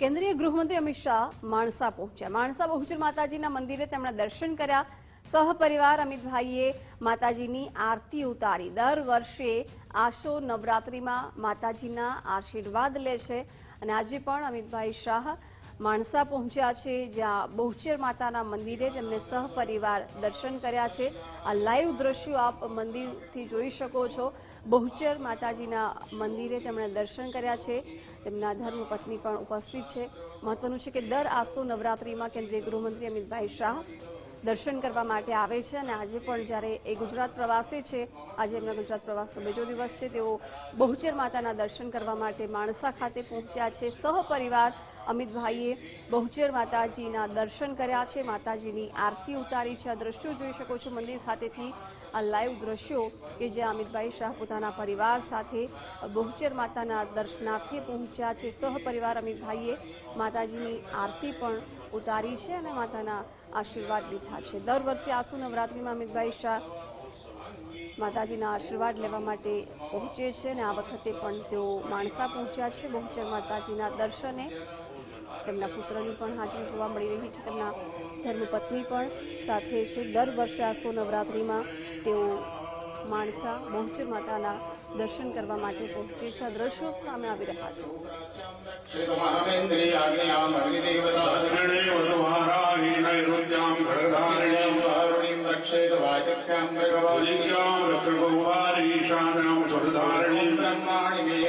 કેન્દ્રીય ગૃહમંત્રી અમિત શાહ માણસા પહોંચ્યા. માણસા બહુચર માતાજીના મંદિરે તેમણે દર્શન કર્યા. સહપરિવાર અમિતભાઈએ માતાજીની આરતી ઉતારી. દર વર્ષે આશો નવરાત્રિમાં માતાજીના આશીર્વાદ લે છે. અને આજે પણ અમિતભાઈ શાહ માણસા પહોંચ્યા છે, જ્યાં બહુચર માતાના મંદિરે તેમને સહપરિવાર દર્શન કર્યા છે. આ લાઈવ દ્રશ્યો આપ મંદિરથી જોઈ શકો છો. બહુચર માતાજીના મંદિરે તેમણે દર્શન કર્યા છે. તેમના ધર્મપત્ની પણ ઉપસ્થિત છે. મહત્વનું છે કે દર આસો નવરાત્રિમાં કેન્દ્રીય ગૃહમંત્રી અમિતભાઈ શાહ દર્શન કરવા માટે આવે છે અને આજે પણ જ્યારે એ ગુજરાત પ્રવાસે છે, આજે એમના ગુજરાત પ્રવાસનો બીજો દિવસ છે, તેઓ બહુચર માતાના દર્શન કરવા માટે માણસા ખાતે પહોંચ્યા છે. સહપરિવાર અમિતભાઈએ બહુચર માતાજીના દર્શન કર્યા છે. માતાજીની આરતી ઉતારી છે. આ દ્રશ્યો જોઈ શકો છો મંદિર ખાતેથી. આ લાઈવ દ્રશ્યો કે જ્યાં અમિતભાઈ શાહ પોતાના પરિવાર સાથે બહુચર માતાના દર્શનાર્થે પહોંચ્યા છે. સહપરિવાર અમિતભાઈએ માતાજીની આરતી પણ ઉતારી છે અને માતાના આશીર્વાદ લીધા છે. દર વર્ષે આસુ નવરાત્રિમાં અમિતભાઈ શાહ માતાજીના આશીર્વાદ લેવા માટે પહોંચે છે અને આ વખતે પણ તેઓ માણસા પહોંચ્યા છે. બહુચર માતાજીના દર્શને તેમના પુત્રની પણ હાજરી જોવા મળી રહી છે. તેમના ધર્મપત્ની પણ સાથે છે. દર વર્ષે આ સો નવરાત્રિમાં તેઓ માણસા મોહચર માતાના દર્શન કરવા માટે પહોંચે છે. દ્રશ્યો સામે આવી રહ્યા છે. બ્રહ્માણી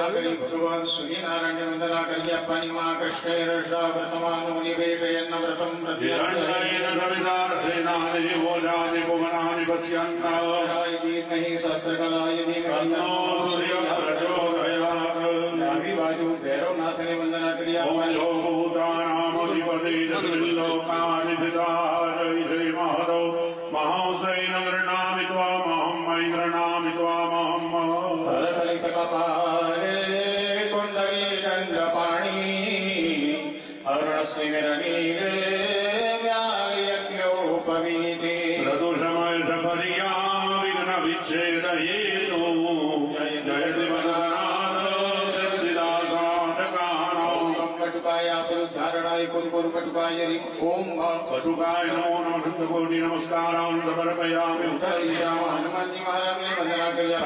सागरी भगवान् सूर्यनारायणवन्दना कन्यापाणिमा कृष्णैरषा व्रतमानो निवेशयन्न व्रतम् हिरण्येन कवितार्थेनानि भोजानि पुमनानि पश्यन्नाय धीमहि सहस्रकलाय धीमहि नो सूर्यप्रचोदयात्। नाभिवाजो भैरवनाथने वन्दना क्रियापाणि लोकभूतानामधिपते त्रिलोकानि सिदारयि श्रीमहदौ महांसै न गृह्णामि त्वामहं मयि गृह्णामि त्वामहं। हर कलितकपा दण्डपाणि अरुणशिविरवीरे व्यायज्ञोपवीते प्रदोषमय शबर्या विघ्न विच्छेदयेतो जय कटुकाय आपरुद्धारणाय कुलकुरुकटुकाय ओम कटुकाय नमो नमः नमस्कारान् समर्पयामि उत्तरीशाम हनुमन्यमारामे वन्दना क्रिया